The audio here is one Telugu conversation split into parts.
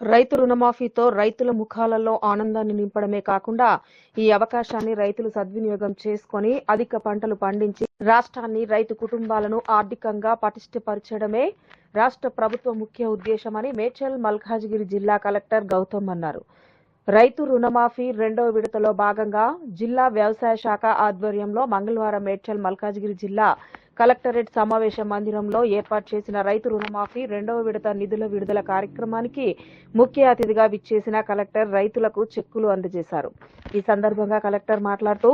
రైతు రుణమాఫీతో రైతుల ముఖాలలో ఆనందాన్ని నింపడమే కాకుండా ఈ అవకాశాన్ని రైతులు సద్వినియోగం చేసుకొని అధిక పంటలు పండించి రాష్ట్రాన్ని రైతు కుటుంబాలను ఆర్థికంగా పటిష్టపరచడమే రాష్ట్ర ప్రభుత్వ ముఖ్య ఉద్దేశమని మేడ్చల్ మల్కాజ్గిరి జిల్లా కలెక్టర్ గౌతమ్ అన్నారు. రైతు రుణమాఫీ రెండవ విడతలో భాగంగా జిల్లా వ్యవసాయ శాఖ ఆధ్వర్యంలో మంగళవారం మేడ్చల్ మల్కాజ్గిరి జిల్లా కలెక్టరేట్ సమావేశ మందిరంలో ఏర్పాటు చేసిన రైతు రుణమాఫీ రెండవ విడత నిధుల విడుదల కార్యక్రమానికి ముఖ్య అతిథిగా విచ్చేసిన కలెక్టర్ రైతులకు చెక్కులు అందజేశారు. ఈ సందర్భంగా కలెక్టర్ మాట్లాడుతూ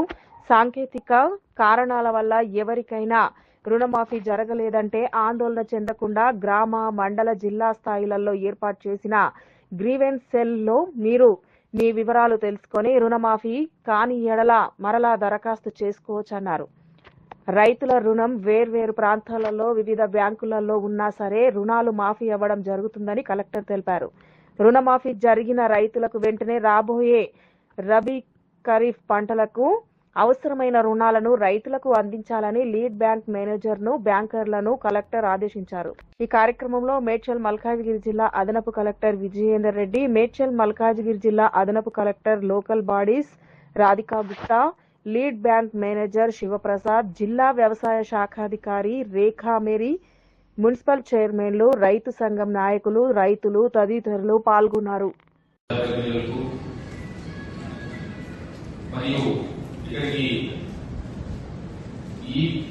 సాంకేతిక కారణాల వల్ల ఎవరికైనా రుణమాఫీ జరగలేదంటే ఆందోళన చెందకుండా గ్రామ మండల జిల్లా స్థాయిలలో ఏర్పాటు చేసిన గ్రీవెన్స్ సెల్లో మీరు మీ వివరాలు తెలుసుకొని రుణమాఫీ కాని ఎడల మరలా దరఖాస్తు చేసుకోవచ్చన్నారు. రైతుల రుణం వేర్వేరు ప్రాంతాలలో వివిధ బ్యాంకులలో ఉన్నా సరే రుణాలు మాఫీ అవ్వడం జరుగుతుందని కలెక్టర్ తెలిపారు. రుణమాఫీ జరిగిన రైతులకు వెంటనే రాబోయే రబీ ఖరీఫ్ పంటలకు అవసరమైన రుణాలను రైతులకు అందించాలని లీడ్ బ్యాంక్ మేనేజర్ను బ్యాంకర్లను కలెక్టర్ ఆదేశించారు. ఈ కార్యక్రమంలో మేడ్చల్ మల్కాజ్గిరి జిల్లా అదనపు కలెక్టర్ విజయేందర్ రెడ్డి మేడ్చల్ మల్కాజ్గిరి జిల్లా అదనపు collector local bodies Radhika Gupta lead bank manager Sivaprasad జిల్లా వ్యవసాయ శాఖాధికారి రేఖా మేరీ మున్సిపల్ చైర్మన్లు రైతు సంఘం నాయకులు రైతులు తదితరులు పాల్గొన్నారు. మరియు ఇక్కడికి ఈ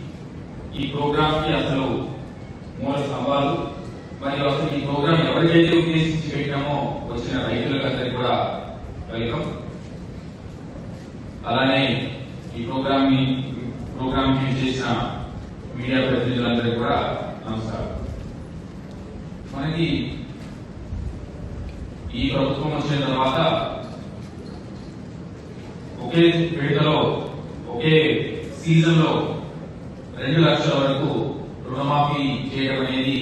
ఈ ప్రోగ్రామ్కి అసలు మూల స్తంభాలు మరియు అసలు ఈ ప్రోగ్రామ్ ఎవరికైతే ఉద్దేశించి పెట్టామో వచ్చిన రైతులకందరికీ కూడా వెల్కమ్. అలానే ఈ ప్రోగ్రామ్ని ప్రోగ్రామ్కి చేసిన మీడియా ప్రతినిధులందరికీ కూడా నమస్కారం. మనకి ఈ ప్రభుత్వం వచ్చిన తర్వాత ఒకే విడతలో ఒకే సీజన్లో రెండు లక్షల వరకు రుణమాఫీ చేయడం అనేది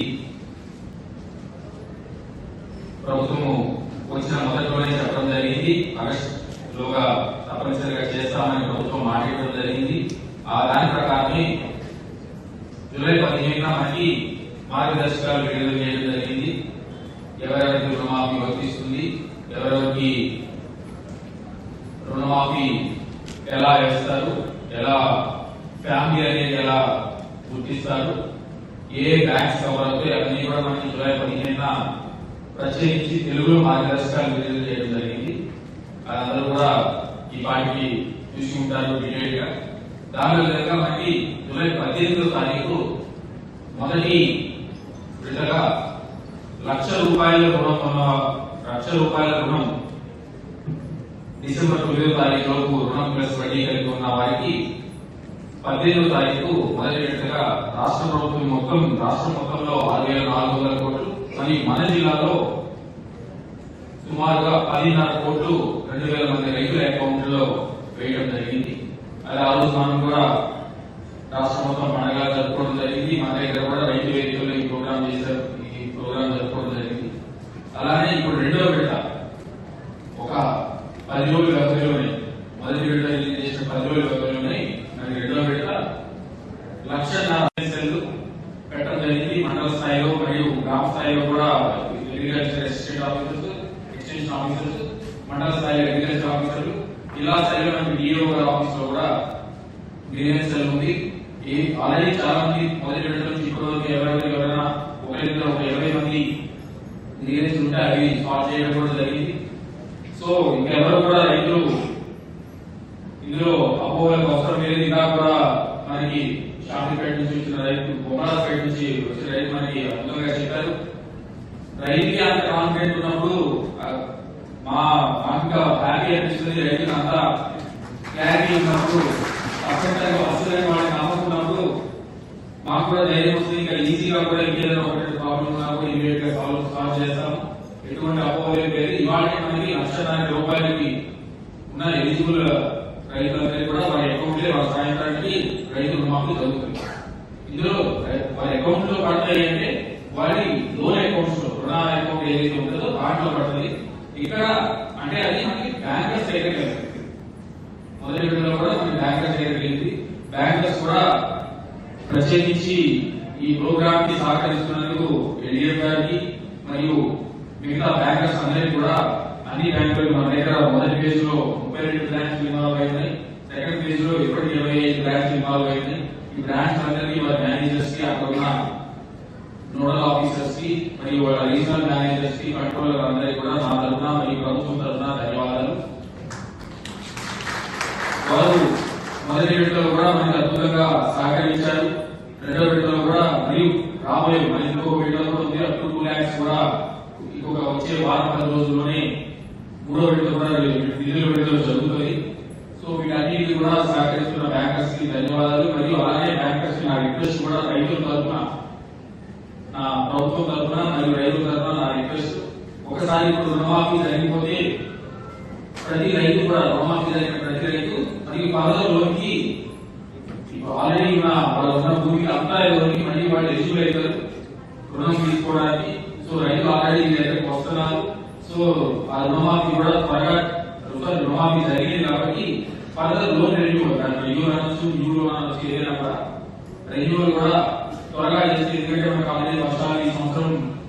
ప్రభుత్వము వచ్చిన మొదట్లోనే చెప్పడం జరిగింది. ఆగస్టులోగా తప్పనిసరిగా చేస్తామని ప్రభుత్వం మాట్లాడడం జరిగింది. ఆ దాని ప్రకారమే జూలై పదిహేనున మనకి మార్గదర్శకాలు విడుదల చేయడం జరిగింది ఎవరెవరికి రుణమాఫీ వర్తిస్తుంది ఎవరెవరికి రుణమాఫీ ఎలా వేస్తారు ఎలా ఫ్యామిలీ అనేది ఎలా గుర్తిస్తారు ఏ బ్యాంక్స్ కవర్ అవుతాయి అవన్నీ కూడా మనకి జూలై పదిహేను ప్రత్యేకించి తెలుగులో మార్గదర్శకాలు విడుదల చేయడం జరిగింది. అందరూ కూడా ఈ పాటికి చూసి ఉంటారు డీటెయిల్గా దానిలో విధంగా మనకి జూలై పద్దెనిమిదో తారీఖు మొదటి విడతగా లక్ష రూపాయల రుణం లక్ష రూపాయల రుణం డిసెంబర్ తొమ్మిదో తారీఖు లోపు రుణం ప్లస్ వడ్డీ కలిగి ఉన్న వారికి పద్దెనిమిదో తారీఖు మొదటి విడతగా రాష్ట్ర ప్రభుత్వం మొత్తం రాష్ట్ర మొత్తంలో ఆరు వేల నాలుగు వందల కోట్లు మరియు మన జిల్లాలో సుమారుగా పదిన్నర కోట్లు రెండు వేల మంది రైతుల అకౌంట్లో వేయడం జరిగింది. అది ఆ రోజు మనం కూడా రాష్ట్ర మొత్తం పండుగ జరుపుకోవడం జరిగింది. మన దగ్గర కూడా రైతు వేదికలో ఈ ప్రోగ్రామ్ చేశారు. ఈ ప్రోగ్రామ్ జరుపుకోవడం జరిగింది. అలానే ఇప్పుడు రెండో విడత. పది రోజుల వ్యవధిలోనే మొదటి విడత రిలీజ్ చేసిన పది రోజుల వ్యవధిలోనే నాకు రెండో విడత లక్ష సెల్లు పెట్టడం జరిగింది. మండల స్థాయిలో మరియు గ్రామ స్థాయిలో కూడా agriculture assistant officers extension officers మండల స్థాయిలో అగ్రికల్చర్ ఆఫీసర్లు జిల్లా స్థాయిలో మనకి డిఓ గారి ఆఫీస్లో కూడా గ్రీవెన్స్ సెల్ ఉంది. ఆల్రెడీ చాలా మంది మొదటి విడత నుంచి ఇప్పటి వరకు ఎవరెవరు ఎవరైనా ఒకరి ఒక ఇరవై మంది గ్రీవెన్స్ ఉంటే అవి సాల్వ్ చేయడం కూడా జరిగింది. సో ఇంకెవరు కూడా రైతులు ఇందులో అపోహలకు అవసరం లేదు ఇంకా కూడా మనకి షాఫీపేట నుంచి వచ్చిన రైతు బొమ్మరాపేట నుంచి వచ్చిన రైతు మనకి అద్భుతంగా చెప్పారు. రైతుకి అంత కాన్ఫిడెంట్ ఉన్నప్పుడు మా మాకు హ్యాపీ అనిపిస్తుంది రైతులు అంత క్లారిటీ ఉన్నప్పుడు తప్పనిసరిగా వస్తుందని వాళ్ళకి నమ్ముకున్నప్పుడు మాకు కూడా ధైర్యం వస్తుంది. ఇంకా ఈజీగా కూడా ఇంకేదైనా ఒకటి ప్రాబ్లం ఉన్నా కూడా ఇమీడియట్గా సాల్వ్ సాల్వ్ చేస్తాము. ఎటువంటి అపోహలేదు లేదు. ఇవాళ మనకి లక్షన్నర రూపాయలకి ఉన్న ఎలిజిబుల్ రైతులందరికీ కూడా వారి అకౌంట్ వాళ్ళ సాయంత్రానికి రైతు రుణమాఫీ జరుగుతుంది ఇందులో వారి అకౌంట్లో పడతాయి అంటే వారి లోన్ అకౌంట్స్లో రుణాల అకౌంట్ ఏదైతే ఉంటుందో దాంట్లో పడుతుంది. ఇక్కడ అంటే అది మనకి బ్యాంకర్స్ దగ్గర వెళ్తుంది మొదటి విడతలో కూడా మనకి బ్యాంకర్స్ దగ్గర వెళ్ళింది బ్యాంకర్స్ కూడా ప్రత్యేకించి ఈ ప్రోగ్రామ్కి సహకరిస్తున్నందుకు ఎన్డీఎఫ్ గారికి మరియు మిగతా బ్యాంకర్స్ అందరికీ కూడా అన్ని బ్యాంకులు మన దగ్గర మొదటి ఫేజ్లో ముప్పై రెండు బ్రాంచ్లు ఇన్వాల్వ్ అయినాయి సెకండ్ ఫేజ్లో ఇప్పటికి ఇరవై ఐదు బ్రాంచ్లు ఇన్వాల్వ్ అయినాయి ఈ బ్రాంచ్ అందరికీ వారి మేనేజర్స్కి అక్కడ ఉన్న నోడల్ ఆఫీసర్స్కి మరియు వాళ్ళ రీజనల్ మేనేజర్స్కి కంట్రోలర్ అందరికీ కూడా నా తరఫున మరియు ప్రభుత్వం తరఫున ధన్యవాదాలు. వారు మొదటి విడతలో కూడా మనకి అద్భుతంగా సహకరించారు. రెండో విడతలో కూడా మరియు రాబోయే మరి ఇంకో విడతలో కూడా ఉంది అప్ టు టూ ల్యాక్స్ కూడా ఇంకొక వచ్చే వారం పది రోజుల్లోనే మూడో విడత కూడా నిధుల విడతలో జరుగుతుంది సో వీటన్నిటికీ కూడా సహకరిస్తున్న బ్యాంకర్స్కి ధన్యవాదాలు. మరియు అలాగే బ్యాంకర్స్కి నా రిక్వెస్ట్ కూడా రైతుల తరఫున నా ప్రభుత్వం తరఫున మరియు రైతుల తరఫున నా రిక్వెస్ట్ ఒకసారి ఇప్పుడు రుణమాఫీ జరిగిపోతే ప్రతి రైతు కూడా రుణమాఫీ జరిగిన ప్రతి రైతు మరియు పదవులోకి ఇప్పుడు ఆల్రెడీ ఉన్న వాళ్ళ ఉన్న భూమికి అంతా లోనికి మళ్ళీ వాళ్ళు ఎలిజిబుల్ అవుతారు రుణం తీసుకోవడానికి సో ఆ రుణమాఫీ కూడా త్వరగా సారీ, రుణమాఫీ జరిగింది కాబట్టి ఫర్దర్ లోన్ రెన్యూవల్ దాని రెన్యూవల్ అనొచ్చు న్యూ లోన్ అనొచ్చు ఏదైనా కూడా రెన్యూవల్ కూడా త్వరగా చేసి ఎందుకంటే మనకు ఆల్రెడీ వర్షాలు ఈ సంవత్సరం